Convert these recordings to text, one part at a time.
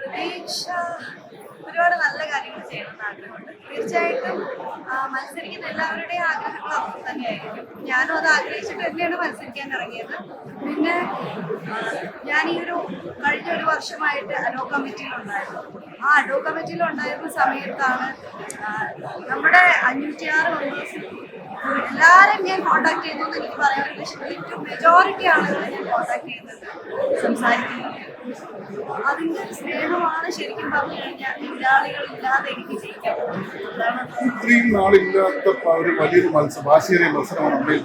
പ്രതീക്ഷ ഒരുപാട് നല്ല കാര്യങ്ങൾ ചെയ്യണമെന്ന് ആഗ്രഹമുണ്ട്. തീർച്ചയായിട്ടും മത്സരിക്കുന്ന എല്ലാവരുടെയും ആഗ്രഹങ്ങൾ അപ്പം തന്നെയായിരിക്കും. ഞാനും അത് ആഗ്രഹിച്ചിട്ട് തന്നെയാണ് മത്സരിക്കാൻ ഇറങ്ങിയത്. പിന്നെ ഞാൻ ഈ ഒരു കഴിഞ്ഞ ഒരു വർഷമായിട്ട് അഡോ കമ്മിറ്റിയിലുണ്ടായിരുന്നു. ആ അഡോ കമ്മിറ്റിയിലുണ്ടായിരുന്ന സമയത്താണ് നമ്മുടെ അഞ്ഞൂറ്റിയാറ് മെമ്പേഴ്സ് എല്ലാവരും ഞാൻ കോണ്ടാക്ട് ചെയ്തു എന്ന് എനിക്ക് പറയാൻ പക്ഷേ ഏറ്റവും മെജോറിറ്റി ആളുകളെ ഞാൻ കോണ്ടാക്ട് ചെയ്യുന്നത് സംസാരിക്കുന്നത് അതിന്റെ ഒരു സ്നേഹമാണ് ശരിക്കും പറഞ്ഞു കഴിഞ്ഞാൽ എതിരാളികൾ ഇല്ലാതെ എനിക്ക് ജയിക്കാൻ ഇത്രയും നാളില്ലാത്ത പ- ഒരു വലിയൊരു മത്സരം വാശിയേറിയ മത്സരമാണ് നമ്മുടെ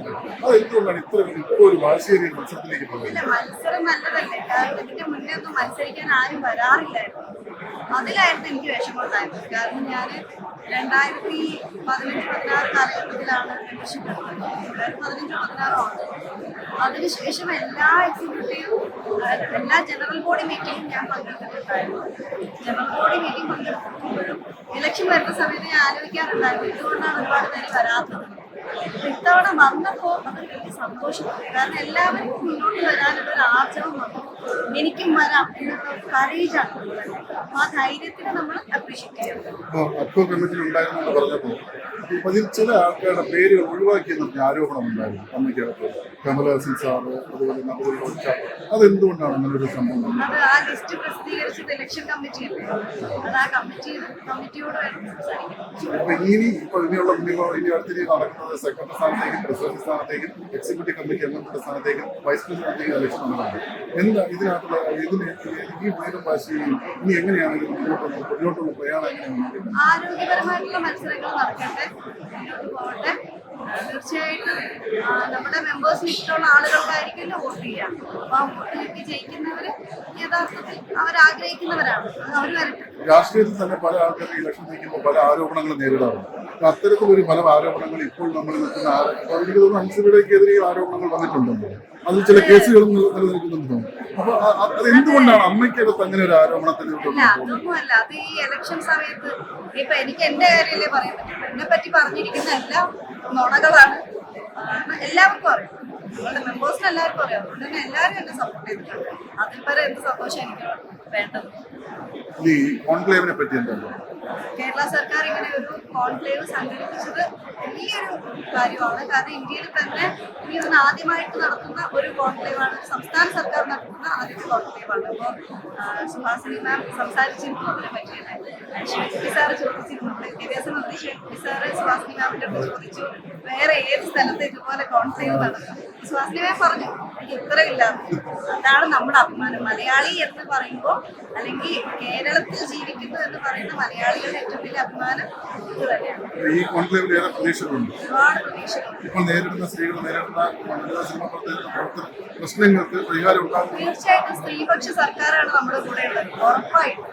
അത് എന്തുകൊണ്ടാണ് ഇത്ര ഇപ്പോൾ ഒരു വാശിയേറിയ മത്സരത്തിലേക്ക് പോയത്? ഇല്ല മത്സരം നല്ലതല്ലേ. കാരണം ഇതിന്റെ മുന്നേ ഒന്നും മത്സരിക്കാൻ ആരും വരാറില്ലായിരുന്നു. അതിലായിരുന്നു എനിക്ക് വിഷമമുണ്ടായിരുന്നത് കാരണം ഞാൻ രണ്ടായിരത്തി പതിനഞ്ച് പതിനാറ് കാലഘട്ടത്തിലാണ് മെമ്പർഷിപ്പ് രണ്ടായിരത്തി പതിനഞ്ച് പതിനാറാണ് അതിനുശേഷം എല്ലാ എക്സിക്യൂട്ടീവ് എല്ലാ ജനറൽ ബോഡി മീറ്റിംഗും ഞാൻ പങ്കെടുത്തിട്ടുണ്ടായിരുന്നു. ജനറൽ ബോഡി മീറ്റിംഗ് പങ്കെടുക്കുമ്പോഴും ഇലക്ഷൻ വരുന്ന സമയത്ത് ഞാൻ ആലോചിക്കാറുണ്ടായിരുന്നു എന്തുകൊണ്ടാണ് ഒരുപാട് പേര് വരാത്തത്. ഇത്തവണ വന്നപ്പോൾ അത് വലിയ സന്തോഷം കാരണം എല്ലാവരും മുന്നോട്ട് വരാനുള്ള ഒരു ആർജവം വന്നു. എനിക്കും വരാം. എന്നുള്ള ഒരു കറേജാണ് അപ്പൊ ആ ധൈര്യത്തിന് നമ്മൾ അപ്രീഷിയേറ്റ് ചെയ്യണം അതിൽ ചില ആൾക്കാരുടെ പേരുകൾ ഒഴിവാക്കിയെന്ന് ആരോപണം ഉണ്ടായിരുന്നു. അമ്മയ്ക്കകത്ത് കമലഹാസൻ സാറ് അതുപോലെ നബുൽ റോച്ച അതെന്തുകൊണ്ടാണ് അങ്ങനെ ഒരു സംഭവം അത് അപ്പൊ ഇനി ഇപ്പൊ ഇനിയുള്ള ഇനി അടുത്ത നടക്കുന്നത് സെക്രട്ടറി സ്ഥാനത്തേക്കും പ്രസിഡന്റ് സ്ഥാനത്തേക്കും എക്സിക്യൂട്ടീവ് കമ്മിറ്റി അംഗങ്ങളുടെ സ്ഥാനത്തേക്കും വൈസ് പ്രസിഡന്റ് ഇലക്ഷൻ നടക്കുന്നത് എന്താ ഇതിനകത്തുള്ള ഇതിന് ഈ വീടും വാശിയും ഇനി എങ്ങനെയാണ് മുന്നോട്ടുള്ള മുന്നോട്ട് മുന്നോട്ടുള്ള പ്രയാണം എങ്ങനെയാണ് ആരോഗ്യപരമായിട്ടുള്ള മത്സരങ്ങൾ നടക്കട്ടെ. പോകട്ടെ. തീർച്ചയായിട്ടും നമ്മുടെ മെമ്പേഴ്സിന് ഇഷ്ടമുള്ള ആളുകൾക്കായിരിക്കുമല്ലോ വോട്ട് ചെയ്യുക അപ്പൊ ആ വോട്ട് കിട്ടി ജയിക്കുന്നവര് യഥാർത്ഥത്തിൽ അത് അവർ വരട്ടെ. രാഷ്ട്രീയത്തിൽ തന്നെ പല ആൾക്കാരും ഇലക്ഷൻ നിൽക്കുമ്പോൾ പല ആരോപണങ്ങളും നേരിടാറുണ്ട്. അത്തരത്തിലൊരു പല ആരോപണങ്ങൾ ഇപ്പോൾ നമ്മൾ നിൽക്കുന്ന എനിക്ക് തോന്നുന്നു ആരോപണങ്ങൾ വന്നിട്ടുണ്ടല്ലോ അതിൽ ചില കേസുകളും നില- നിലനിൽക്കുന്നുണ്ട്? അപ്പൊ അത് എന്തുകൊണ്ടാണ് അമ്മയ്ക്കകത്ത് അങ്ങനെ ഒരു ആരോപണത്തിന് അതൊന്നുമല്ല. അത് ഈ ഇലക്ഷൻ സമയത്ത് ഇപ്പൊ എനിക്ക് എന്റെ കാര്യമല്ലേ പറയാൻ പറ്റുള്ളൂ എന്നെ പറ്റി പറഞ്ഞിരിക്കുന്ന എല്ലാം നുണകളാണ്. എല്ലാവർക്കും അറിയാം. നിങ്ങളുടെ മെമ്പേഴ്സിന് എല്ലാവർക്കും അറിയാം. അതുകൊണ്ട് തന്നെ എല്ലാവരും എന്നെ സപ്പോർട്ട് ചെയ്തിട്ടുണ്ട്. അതിൽ പരം എന്ത് സന്തോഷം എനിക്ക് വേണ്ടത്? ഈ കോൺക്ലേവിനെ പറ്റി എന്താണ് കേരള സർക്കാർ ഇങ്ങനെ ഒരു കോൺക്ലേവ് സംഘടിപ്പിച്ചത് വലിയൊരു കാര്യമാണ്. കാരണം ഇന്ത്യയിൽ തന്നെ ഇനി ഒന്ന് ആദ്യമായിട്ട് നടത്തുന്ന ഒരു കോൺക്ലേവാണ്. സംസ്ഥാന സർക്കാർ നടത്തുന്ന ആദ്യത്തെ കോൺക്ലേവാണ്. അപ്പോൾ സുഹാസിനി മാം സംസാരിച്ചിരുന്നു അതിനെ പറ്റിയത് ഷെൽഫി സാറ് ചോദിച്ചിരുന്നു. വിദ്യാഭ്യാസ മന്ത്രി ഷെൽഫി സാറ് സുഹാസിനി മാമിന്റെ അടുത്ത് ചോദിച്ചു. വേറെ ഏത് സ്ഥലത്ത് ഇതുപോലെ കോൺക്ലേവ് നടക്കും? സുഹാസിനി മാം പറഞ്ഞു ഉത്തരവില്ല അതാണ് നമ്മുടെ അഭിമാനം. മലയാളി എന്ന് പറയുമ്പോൾ അല്ലെങ്കിൽ കേരളത്തിൽ ജീവിക്കുന്നു എന്ന് പറയുന്ന മലയാളികളുടെ ഏറ്റവും വലിയ അഭിമാനം ഇത് തന്നെയാണ്. ഈ കോൺക്ലേവിൽ ഏറെ പ്രതീക്ഷകളുണ്ട്. ഒരുപാട് പ്രതീക്ഷകളുണ്ട്. ഇപ്പോൾ നേരിടുന്ന സ്ത്രീകൾ നേരിടുന്ന വനിതാ സിനിമ പ്രശ്നങ്ങൾക്ക് പരിഹാരം ഉണ്ടാകും തീർച്ചയായിട്ടും സ്ത്രീപക്ഷ സർക്കാരാണ് നമ്മുടെ കൂടെ ഉള്ളത്. ഉറപ്പായിട്ടും.